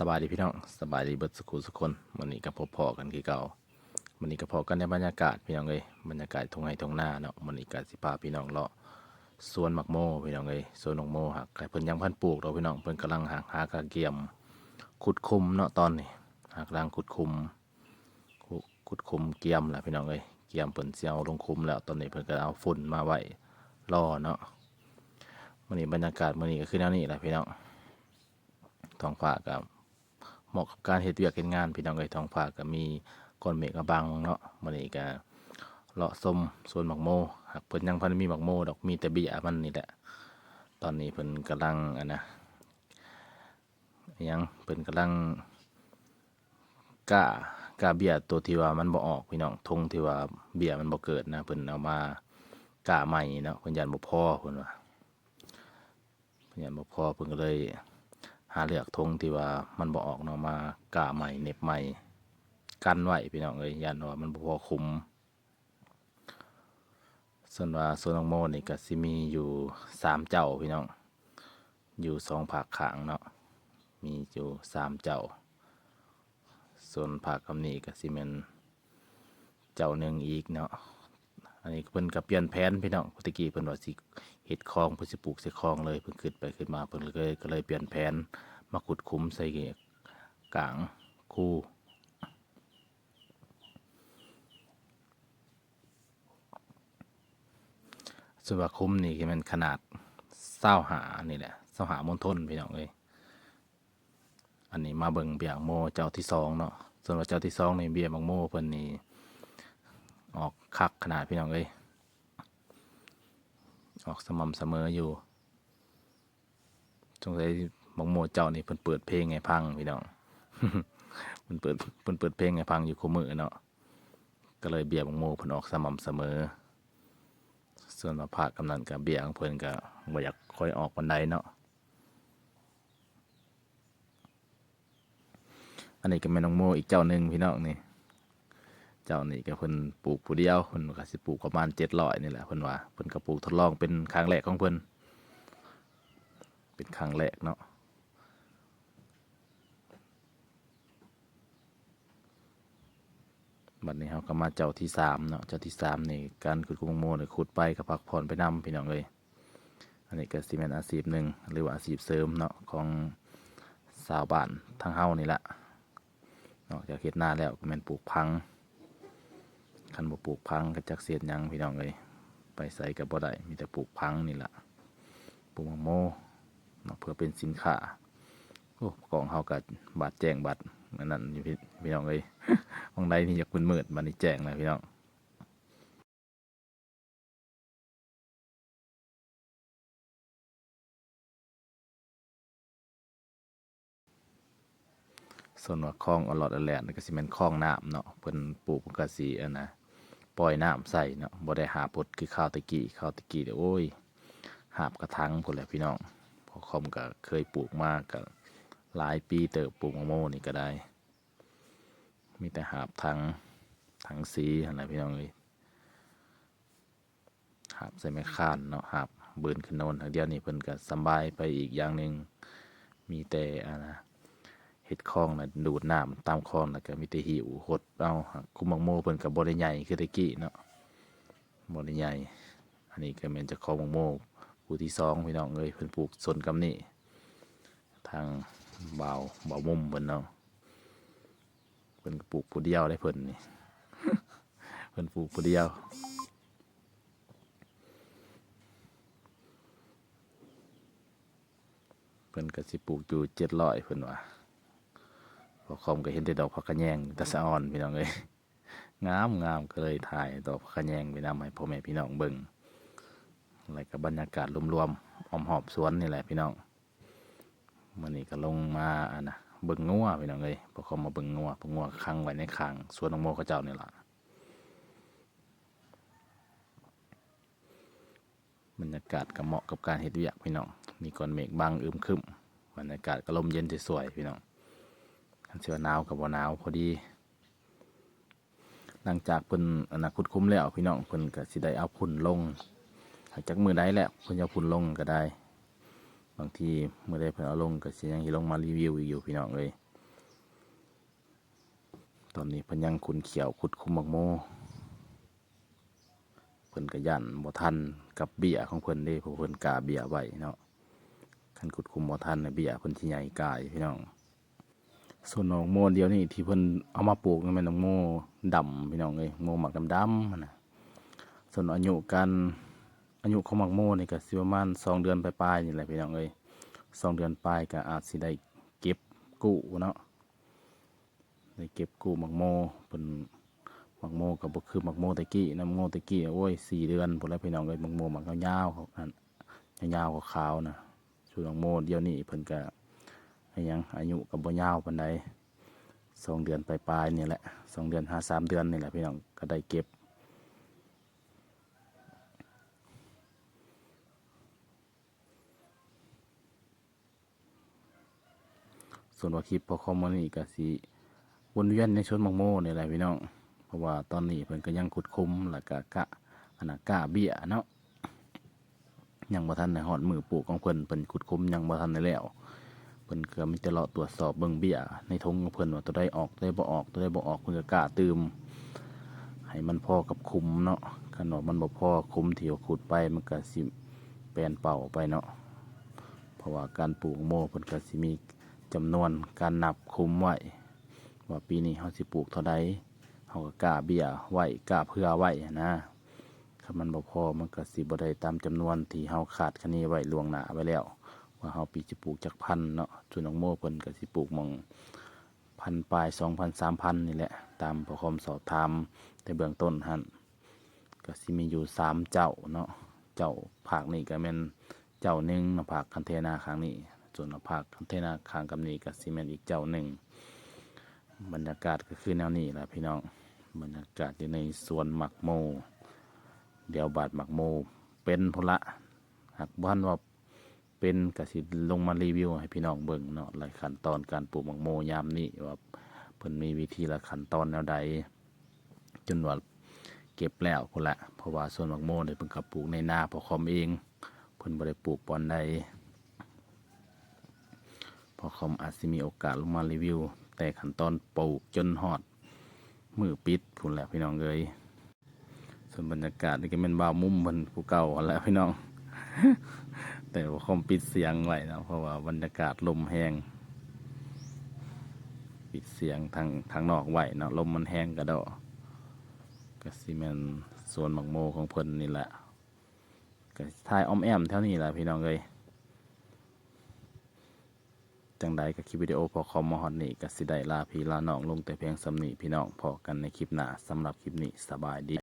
สบายดีพี่น้องสบายดีเบิร์ดสุขุสุกคนวันนี้ก็พบพอกันคือเก่าวันนี้ก็พอกันในบรรยากาศพี่น้องเอ้ยบรรยากาศทงไห้ทงหน้าเนาะวันนี้ก็สิพาพี่น้องเลาะสวนหมักโมพี่น้องเอ้ยสวนหมักโมหักเพิ่นยังพันปลูกเราพี่น้องเพิ่นกำลังหาหากระเกียม ขุดคุมเนาะตอนนี้หากำลังขุดคุมขุดคุมเกียมแหละพี่น้องเอ้ยเกียมเพิ่นสิเอาลงคุมแล้วตอนนี้เพิ่นก็เอาฝุ่นมาไว้รอเนาะวันนี้บรรยากาศวันนี้ก็คือแนวนี้แหละพี่น้องท้องฟ้ากับ เหมาะกับการเฮ็ดเวียกเฮ็ดงานพี่น้องเอ้ยท้องฟ้าก็มีก้อนเมฆกบังเนาะมื้อนี้ก็เลาะส้มสวนหมักโมหากเพิ่นยังพันมีหมักโมดอกมีแต่เบี้ยมันนี่แหละ ตอนนี้เพิ่นกำลังอันนะยังเพิ่นกำลังกล้ากล้าเบี้ยตัวที่ว่ามันบ่ออกพี่น้องทงที่ว่าเบี้ยมันบ่เกิดนะเพิ่นเอามากล้าใหม่เนาะเพิ่นยันบ่พอเพิ่นว่าเพิ่นยันบ่พอเพิ่นก็เลย หาเลือกธงที่ว่ามันบ่ออกเนาะมากะใหม่เน็บใหม่กันไว้พี่น้องเอ้ยยันว่ามันบ่พอคุมส่วนว่าโซนองโมนี่ก็สิมีอยู่สามเจ้าพี่น้องอยู่สองภาคขางเนาะมีอยู่สามเจ้า ส่วนภาคคำนี้ก็สิเป็นเจ้าหนึ่งอีกเนาะ อันนี้เพิ่นก็เปลี่ยนแผนพี่น้องปกติเพิ่นว่าสิเฮ็ดคลองเพิ่นสิปลูกใส่คลองเลยเพิ่นขึ้นไปขึ้นมาเพิ่นก็เลยก็เลยเปลี่ยนแผนมาขุดคุ้มใส่กลางคูส่วนว่าคุ้มนี่ก็มันขนาดเศร้าหานี่แหละเศร้าหามณฑลพี่น้องเอ้ยอันนี้มาเบิ่งเบียงโมเจ้าที่สองเนาะส่วนว่าเจ้าที่สองในี่เบียบังโมเพิ่นนี่ ออกคักขนาดพี่น้องเอ้ยออกสม่ำเสมออยู่สงสัยบางโมเจ้านี่เพิ่นเปิดเพลงให้พังพี่น้องเพิ่นเปิดเพิ่นเปิดเพลงให้พังอยู่คู่มือเนาะก็เลยเบียร์บางโมเพิ่นออกสม่ำเสมอ ส่วนมาภาคกำนันกับเบียร์ของเพิ่นก็บ่อยากค่อยออกวันใดเนาะอันนี้ก็แม่น้องโมอีกเจ้าหนึ่งพี่น้องนี่ เจ้านี่ก็เพิ่นปลูกผู้เดียวเพิ่นก็สิปลูกประมาณ700นี่แหละเพิ่นว่าเพิ่นก็ปลูกทดลองเป็นครั้งแรกของเพิ่นเป็นครั้งแรกเนาะบัดนี้เราก็มาเจ้าที่สามเนาะเจ้าที่สามนี่การขุดกุมงโมนี่ขุดไปก็พักผ่อนไปนํพี่น้องเอ้ยอันนี้ก็สิแม่นอาชีพหนึ่งหรือว่าอาชีพเสริมเนาะของชาวบ้านทางเฮานี่แหละนอกจากเฮ็ดนาแล้วก็แม่นปลูกพัง คันบ่ปลูกพังก็จักเสียดยังพี่น้องเอ้ยไปใส่กับบ่ได้มีแต่ปลูกพังนี่ล่ะปลูกมะโมเนาะเพื่อเป็นสินค้าโอ้กองเฮาก็บาดแจ้งบัตรนั้นอยู่พี่พี่น้องเอ้ยบางใดนี่อยากมืดๆบัดนี้แจ้งแล้วพี่น้องส่วนว่าคลองอลอดอแลนด์ก็สิแม่นคลองน้ำเนาะเพิ่นปลูกเพิ่นก็สิอันนะ ปล่อยน้ำใส่เนาะบ่ได้หาปดคือข้าวตะกี้ข้าวตะกี้เดี๋ยวโอ้ยหาบกระทังพุ่นแหละพี่น้องพอคอมก็เคยปลูกมากก็หลายปีเติบปลูกมะโมนี่ก็ได้ มีแต่หาบทังทังสีอะไรพี่น้องเลยหาบใส่ไม้ค้านเนาะหาบเบินขึ้นโนนทางเดียวนี่เพิ่นก็สบายไปอีกอย่างหนึ่งมีแต่อะนะ เฮ็ดคลองนะดูดน้ำตามคลองแล้วก็มีแต่หิวหดเอาคุมมังโมเพิ่นก็บ่ได้ใหญ่คือตะกี้เนาะบ่ได้ใหญ่อันนี้ก็เป็นจะคลองมังโมผู้ที่สองพี่น้องเอ้ยเพิ่นปลูกสนกำนี่ทางเบาเบามุมเพิ่นเนาะเพิ่นปลูกผู้เดียวได้เพิ่นนี่เพิ่นปลูกผู้เดียวเพิ่นก็สิปลูกอยู่เจ็ดร้อยเพิ่นว่า พอคอมก็เห็นแต่ดอกผักกระแยงตะสะออนพี่น้องเอ้ยงามงามก็เลยถ่ายดอกผักกระแยงไปนำให้พ่อแม่พี่น้องเบิ่งอะไรกับบรรยากาศรวมๆออมหอบสวนนี่แหละพี่น้องมื้อนี้ก็ลงมาอันนะเบิ่งงัวพี่น้องเอ้ยพอคอมมาเบิ่งงัวพองัวขังไว้ในคางสวนน้องโมเขาเจ้านี่แหละบรรยากาศก็เหมาะกับการเฮ็ดเวียกพี่น้อง มีก้อนเมฆบางอึมครึม บรรยากาศก็ลมเย็นสวยๆพี่น้อง คันสิว่าหนาวกับบ่หนาวพอดี หลังจากเพิ่นอนาคตคุ้มแล้วพี่น้องเพิ่นก็สิได้เอาพุ่นลงหลังจากมือใดแหละเพิ่นจะเอาพุ่นลงก็ได้ บางทีมือใดเพิ่นเอาลงก็สิยังสิลงมารีวิวอีกอยู่พี่น้องเอ้ยตอนนี้เพิ่นยังขุนเขียวขุดคุ้มหมักโมเพิ่นก็ยันบ่ทันกับเบี้ยของเพิ่นเด้เพราะเพิ่นกาเบี้ยไว้เนาะคันขุดคุมบ่ทันน่ะเบี้ยเพิ่นสิใหญ่กายพี่น้อง ส่วนหนองโมเดียวนี่ที่เพิ่นเอามาปลูกนั่นแม่นหนองโมดำพี่น้องเอ้ยโมหมักดำๆหั่นะส่วนอายุการอายุของหมักโมนี่ก็สิประมาณ2เดือนปลายๆนี่แหละพี่น้องเอ้ยสองเดือนปลายก็อาจสิได้เก็บกู้เนาะได้เก็บกู้หมักโมเพิ่นหมักโมก็บ่คือหมักโมตะกี้นะหมักโมตะกี้โอ้ย4เดือนพุ่นแล้วพี่น้องเอ้ยหมักโมหมักยาวๆเขาอันยาวๆขาวๆนะส่วนหมักโมเดียวนี้เพิ่นก็ ยังอายุกับบ่ยาวปานใดสองเดือนปลายๆนี่แหละสองเดือนห้าสามเดือนนี่แหละพี่น้องก็ได้เก็บส่วนว่าคลิปพอคอมมานี่ก็สิวนเวียนในชนมังโมนี่แหละพี่น้อง เพราะว่าตอนนี้เพิ่นก็ยังขุดคุมแล้วก็กะอันน่ะกะเบี้ยเนาะยังบ่ทันได้ฮอดมือปลูกของเพิ่นเพิ่นขุดคุมยังบ่ทันได้แล้ว เพิ่นก็มีแต่เลาะตรวจสอบเบิ่งเบี้ย ในทงของเพิ่นว่าตัวใดออกตัวใดบ่ออกตัวใดบ่ออกเพิ่นก็กล้าตืมให้มันพอกับคุมเนาะคันว่ามันบ่พอคุมที่ว่าขุดไปมันก็สิแปลนเป่าไปเนาะเพราะว่าการปลูกโมเพิ่นก็สิมีจำนวนการนับคุมไว้ว่าปีนี้เฮาสิปลูกเท่าใดเฮาก็กล้าเบี้ยไว้กล้าเผื่อไว้นะคันมันบ่พอมันก็สิบ่ได้ตามจำนวนที่เฮาคาดคะเนไว้ล่วงหน้าไว้แล้ว ว่าเฮาปีสิปลูกจักพันเนาะส่วนน้องโมเพิ่นก็สิปลูกมองพันปลายสองพันสามพันนี่แหละ ตามพอคอมสอบถามแต่เบื้องต้นหันก็สิมีอยู่สามเจ้าเนาะเจ้าภาคนี้ก็แม่นเจ้าหนึ่งเนาะภาคคันเทนาข้างนี้ ส่วนภาคคันเทนาข้างกับนี้ก็สิแม่นอีกเจ้าหนึ่งบรรยากาศก็คือแนวนี้แหละพี่น้องบรรยากาศอยู่ในสวนหมักโม เดี๋ยวบาดหมักโม เป็นพนละหากบ้านว่า เป็นกสิลงมารีวิวให้พี่น้องเบิ่งเนาะหลายขั้นตอนการปลูกมังโมยามนี้ว่าเพิ่นมีวิธีละขั้นตอนแนวใดจนว่าเก็บแล้วพุ่นละเพราะว่าส่วนมังโมเนี่ยเพิ่นก็ปลูกในนาพอคอมเองเพิ่นบ่ได้ปลูกปอนใดพอคอมอาจสิมีโอกาสลงมารีวิว แต่ขั้นตอนปลูกจนฮอดมือปิดพุ่นแหละพี่น้องเอ้ยส่วนบรรยากาศนี่ก็เป็นบ่าวมุมเพิ่นผู้เก่าแหละพี่น้อง แต่ว่าคอมปิดเสียงไว้นะเพราะว่าบรรยากาศลมแห้งปิดเสียงทางทางนอกไว้เนาะลมมันแห้งกระดอกก็สิแมนส่วนหมักโมของเพิ่นนี่แหละก็ทายอ้อมแอมแถวนี้แหละพี่น้องเลยจังใดกับคลิปวิดีโอพอคอมมาฮอดนี่ก็สิได้ลาพี่ลาน้องลงแต่เพียงสำนีพี่น้องพอกันในคลิปหน้าสำหรับคลิปนี้สบายดี